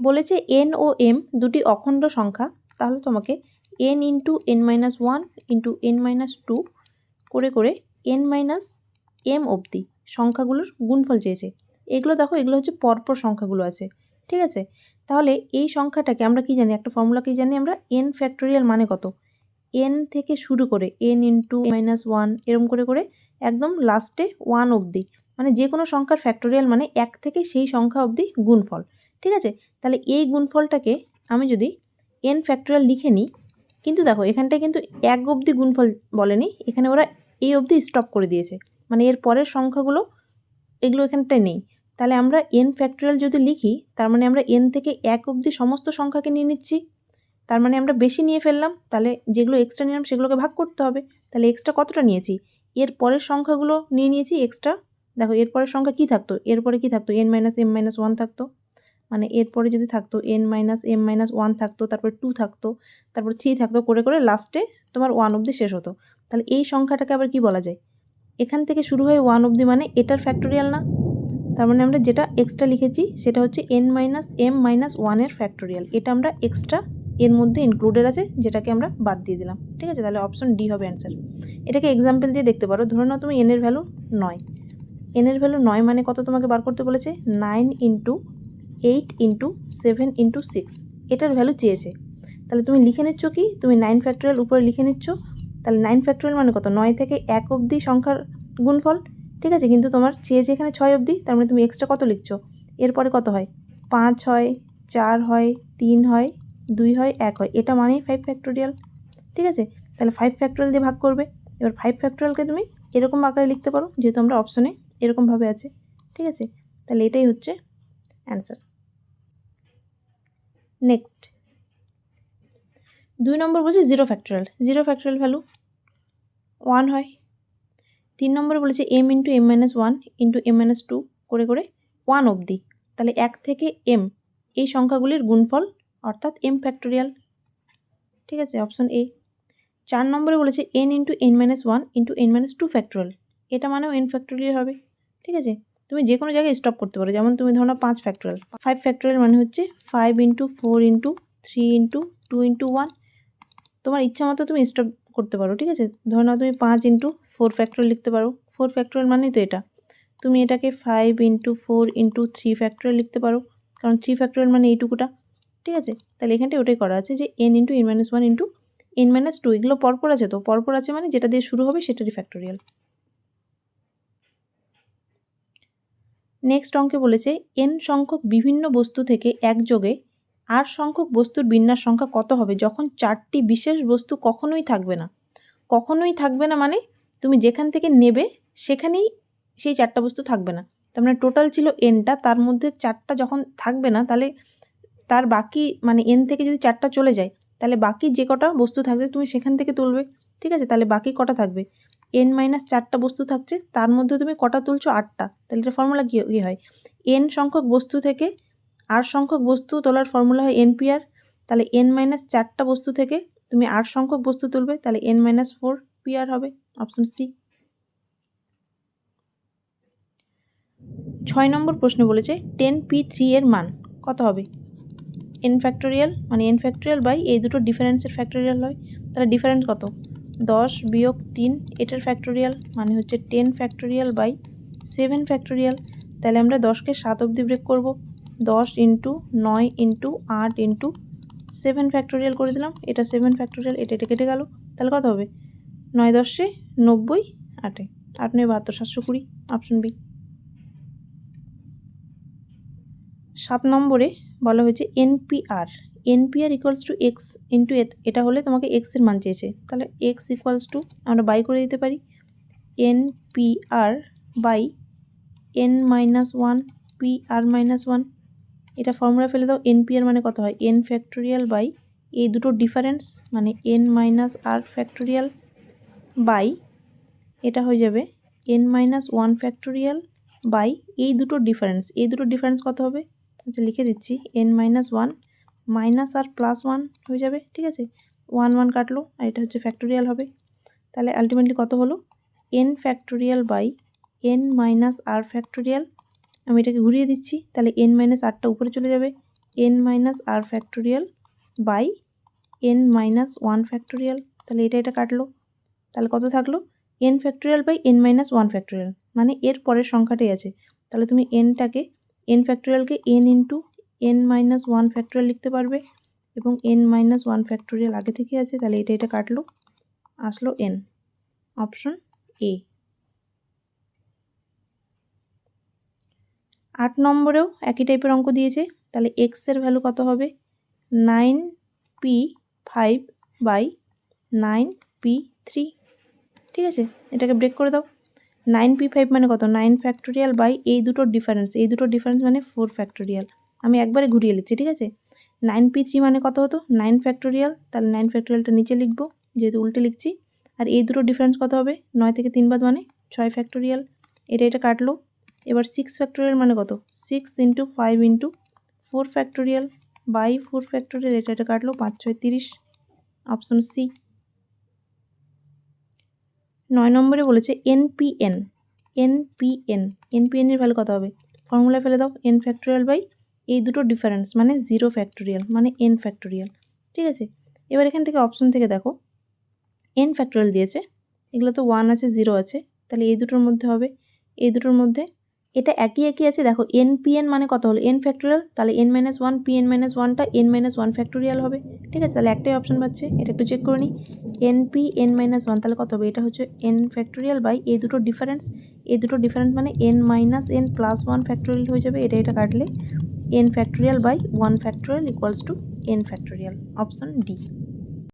বলেছে N O M দুটি অখণ্ড সংখ্যা, তাহলে তোমাকে n into n minus one into n minus two করে করে এন মাইনাস এম অবধি সংখ্যাগুলোর গুণফল চেয়েছে। এগুলো দেখো, এগুলো হচ্ছে পরপর সংখ্যাগুলো আছে, ঠিক আছে? তাহলে এই সংখ্যাটাকে আমরা কি জানি? একটা ফর্মুলা কি জানি আমরা? এন ফ্যাক্টোরিয়াল মানে কত? এন থেকে শুরু করে এন ইন্টু মাইনাস ওয়ান এরম করে করে একদম লাস্টে ওয়ান অবধি মানে যে কোনো সংখ্যার ফ্যাক্টোরিয়াল মানে এক থেকে সেই সংখ্যা অবধি গুণফল। ঠিক আছে? তাহলে এই গুণফলটাকে আমি যদি এন ফ্যাক্টোরিয়াল লিখে নিই, কিন্তু দেখো, এখানটায় কিন্তু এক অবধি গুণফল বলেনি, এখানে ওরা এই অবধি স্টপ করে দিয়েছে। মানে এর পরের সংখ্যাগুলো এগুলো এখানটায় নেই। তাহলে আমরা এন ফ্যাক্টোরিয়াল যদি লিখি, তার মানে আমরা এন থেকে এক অবধি সমস্ত সংখ্যাকে নিয়ে নিচ্ছি। তার মানে আমরা বেশি নিয়ে ফেললাম, তাহলে যেগুলো এক্সট্রা নিলাম সেগুলোকে ভাগ করতে হবে। তাহলে এক্সট্রা কতটা নিয়েছি? এর পরের সংখ্যাগুলো নিয়ে নিয়েছি এক্সট্রা দেখো এরপরের সংখ্যা কী থাকতো? এরপরে কী থাকতো? N minus m minus one থাকতো। মানে এরপরে যদি থাকতো n minus m minus one থাকতো, তারপর টু থাকতো, তারপর থ্রি থাকতো, করে করে লাস্টে তোমার ওয়ান অবধি শেষ হতো। তাহলে এই সংখ্যাটাকে আবার কি বলা যায়? এখান থেকে শুরু হয়ে ওয়ান অবধি মানে এটার ফ্যাক্টোরিয়াল না। তার মানে আমরা যেটা এক্সট্রা লিখেছি, সেটা হচ্ছে এন মাইনাস এম মাইনাস ওয়ানের ফ্যাক্টোরিয়াল এটা আমরা এক্সট্রা এর মধ্যে ইনক্লুডেড আছে, যেটাকে আমরা বাদ দিয়ে দিলাম। ঠিক আছে? তাহলে অপশন ডি হবে অ্যান্সার এটাকে এক্সাম্পল দিয়ে দেখতে পারো। ধরে নাও তুমি এনের ভ্যালু নয়। এনের ভ্যালু নয় মানে কত তোমাকে বার করতে বলেছে? Nine into eight into seven into six, এটার ভ্যালু চেয়েছে। তাহলে তুমি লিখে নিচ্ছ কি? তুমি নাইন ফ্যাক্টোরিয়াল উপরে লিখে নিচ্ছ। তাহলে নাইন ফ্যাক্টোরিয়াল মানে কত? নয় থেকে এক অবধি সংখ্যার গুণফল। ঠিক আছে? কিন্তু তোমার চেয়েছে এখানে ছয় অবধি, তার মানে তুমি এক্সট্রা কত লিখছো? এরপরে কত হয়? পাঁচ হয়, চার হয়, তিন হয়, দুই হয়, এক হয়। এটা মানেই ফাইভ ফ্যাক্টোরিয়াল ঠিক আছে? তাহলে ফাইভ ফ্যাক্টোরিয়াল দিয়ে ভাগ করবে। এবার ফাইভ ফ্যাক্টোরিয়ালকে তুমি এরকম আকারে লিখতে পারো, যেহেতু আমরা অপশনে এরকমভাবে আছে। ঠিক আছে? তাহলে এটাই হচ্ছে অ্যান্সার নেক্সট দুই নম্বর বলছে zero factorial zero factorial value one হয়। তিন নম্বরে বলেছে m into m minus one into m minus two করে করে ওয়ান অবধি। তাহলে এক থেকে এম এই সংখ্যাগুলির গুণফল অর্থাৎ এম ফ্যাক্টোরিয়াল ঠিক আছে অপশন এ চার নম্বরে বলেছে n into n minus one into n minus two factorial এটা মানেও এন ফ্যাক্টোরিয়াল হবে। ঠিক আছে? তুমি যে কোনো জায়গায় স্টপ করতে পারো। যেমন তুমি ধরো না পাঁচ ফ্যাক্টোরিয়াল ফাইভ ফ্যাক্টোরিয়াল মানে হচ্ছে five into four into three into two into one তোমার ইচ্ছা মতো তুমি স্টপ করতে পারো, ঠিক আছে? ধরো না তুমি পাঁচ ইন্টু ফোর ফ্যাক্টোরিয়াল লিখতে পারো। ফোর ফ্যাক্টোরিয়াল মানেই তো এটা। তুমি এটাকে five into four into three factorial লিখতে পারো। কারণ থ্রি ফ্যাক্টোরিয়াল মানে এইটুকুটা, ঠিক আছে? তাহলে এখানটায় ওটাই করা আছে যে n into n minus one into n minus two এগুলো পরপর আছে তো? পরপর আছে মানে যেটা দিয়ে শুরু হবে সেটারই ফ্যাক্টোরিয়াল নেক্সট অঙ্কে বলেছে এন সংখ্যক বিভিন্ন বস্তু থেকে একযোগে আর সংখ্যক বস্তুর বিন্যাস সংখ্যা কত হবে? যখন চারটি বিশেষ বস্তু কখনোই থাকবে না। কখনোই থাকবে না মানে তুমি যেখান থেকে নেবে, সেখানেই সেই চারটা বস্তু থাকবে না। তার মানে টোটাল ছিল এনটা তার মধ্যে চারটা যখন থাকবে না, তাহলে তার বাকি মানে এন থেকে যদি চারটা চলে যায়, তাহলে বাকি যে কটা বস্তু থাকবে তুমি সেখান থেকে তুলবে। ঠিক আছে? তাহলে বাকি কটা থাকবে? এন মাইনাস চারটা বস্তু থাকছে, তার মধ্যে তুমি কটা তুলছো? আটটা। তাহলে এটা ফর্মুলা কী কী হয়? এন সংখ্যক বস্তু থেকে আর সংখ্যক বস্তু তোলার ফর্মুলা হয় এন পিআর তাহলে এন মাইনাস চারটা বস্তু থেকে তুমি আট সংখ্যক বস্তু তুলবে, তাহলে এন মাইনাস ফোর পিআর হবে অপশন সি ছয় নম্বর প্রশ্ন বলেছে টেন পি থ্রি এর মান কত হবে? এন ফ্যাক্টোরিয়াল মানে এন ফ্যাক্টোরিয়াল বাই এই দুটো ডিফারেন্সের ফ্যাক্টোরিয়াল হয়, তাহলে ডিফারেন্স কত? দশ বিয়োগ তিন, এটার ফ্যাক্টোরিয়াল মানে হচ্ছে ten factorial by seven factorial তাহলে আমরা দশকে সাত অবধি ব্রেক করব। দশ ইন্টু নয় ইন্টু আট ইন্টু সেভেন ফ্যাক্টোরিয়াল করে দিলাম। এটা সেভেন ফ্যাক্টোরিয়াল এটা এটা কেটে গেল। তাহলে কত হবে? নয় দশে নব্বই আটে। আট নয় বাহাত্তর, সাতশো কুড়ি। অপশন বি সাত নম্বরে বলা হয়েছে NPR NPR equals to x into এটা হলে তোমাকে এক্সের মান চেয়েছে। তাহলে এক্স ইকুয়ালস টু আমরা বাই করে দিতে পারি। NPR by n minus one P R minus one এটা ফর্মুলা ফেলে দাও। এনপিআর মানে কত হয়? এন ফ্যাক্টোরিয়াল বাই এই দুটো ডিফারেন্স মানে n minus r factorial by এটা হয়ে যাবে n minus one factorial by এই দুটো ডিফারেন্স এই দুটো ডিফারেন্স কত হবে? আচ্ছা লিখে দিচ্ছি। N minus one minus r plus one হয়ে যাবে, ঠিক আছে? ওয়ান ওয়ান কাটলো, আর এটা হচ্ছে ফ্যাক্টোরিয়াল হবে। তাহলে আলটিমেটলি কত হলো? N factorial by n minus r factorial আমি এটাকে ঘুরিয়ে দিচ্ছি, তাহলে এন মাইনাস আরটা উপরে চলে যাবে। N minus r factorial by n minus one factorial তাহলে এটা এটা কাটলো। তাহলে কত থাকল? N factorial by n minus one factorial মানে এর পরের সংখ্যাটাই আছে। তাহলে তুমি এনটাকে N ফ্যাক্টোরিয়ালকে n into n minus one factorial লিখতে পারবে এবং এন মাইনাস ওয়ান ফ্যাক্টোরিয়াল আগে থেকে আছে, তাহলে এটা এটা কাটলো, আসলো এন অপশন এ আট নম্বরেও একই টাইপের অঙ্ক দিয়েছে, তাহলে এক্সের ভ্যালু কত হবে? Nine P five by nine P three ঠিক আছে? এটাকে ব্রেক করে দাও। নাইন পি ফাইভ মানে কত? নাইন ফ্যাক্টোরিয়াল বাই এই দুটোর ডিফারেন্স এই দুটোর ডিফারেন্স মানে ফোর ফ্যাক্টোরিয়াল আমি একবারে ঘুরিয়ে লিখছি, ঠিক আছে? নাইন পি থ্রি মানে কত হতো? নাইন ফ্যাক্টোরিয়াল তাহলে নাইন ফ্যাক্টোরিয়ালটা নিচে লিখব, যেহেতু উল্টে লিখছি। আর এই দুটো ডিফারেন্স কত হবে? নয় থেকে তিন বাদ মানে ছয় ফ্যাক্টোরিয়াল এটা এটা কাটলো। এবার সিক্স ফ্যাক্টোরিয়াল মানে কত? Six into five into four factorial by four factorial এটা এটা কাটলো পাঁচ, ছয়, তিরিশ অপশন সি নয় নম্বরে বলেছে এনপিএন এনপিএন এনপিএন এর ভ্যালু কত হবে? ফর্মুলা ফেলে দাও এন ফ্যাক্টোরিয়াল বাই এই দুটো ডিফারেন্স মানে জিরো ফ্যাক্টোরিয়াল মানে এন ফ্যাক্টোরিয়াল ঠিক আছে? এবার এখান থেকে অপশন থেকে দেখো এন ফ্যাক্টোরিয়াল দিয়েছে, এগুলো তো ওয়ান আছে জিরো আছে, তাহলে এই দুটোর মধ্যে হবে, এই দুটোর মধ্যে, এটা একই একই আছে, দেখো এন পি এন মানে কত হলো? এন ফ্যাক্টোরিয়াল তাহলে n minus one P n minus ওয়ানটা এন মাইনাস ওয়ান ফ্যাক্টোরিয়াল হবে, ঠিক আছে? তাহলে একটাই অপশন পাচ্ছে, এটা একটু চেক করে নিই n P n minus one তাহলে কত হবে? এটা হচ্ছে এন ফ্যাক্টোরিয়াল বাই এই দুটো ডিফারেন্স এই দুটো ডিফারেন্স মানে n minus n plus one factorial হয়ে যাবে, এটা এটা কাটলে n factorial by 1 factorial equals to n factorial option D.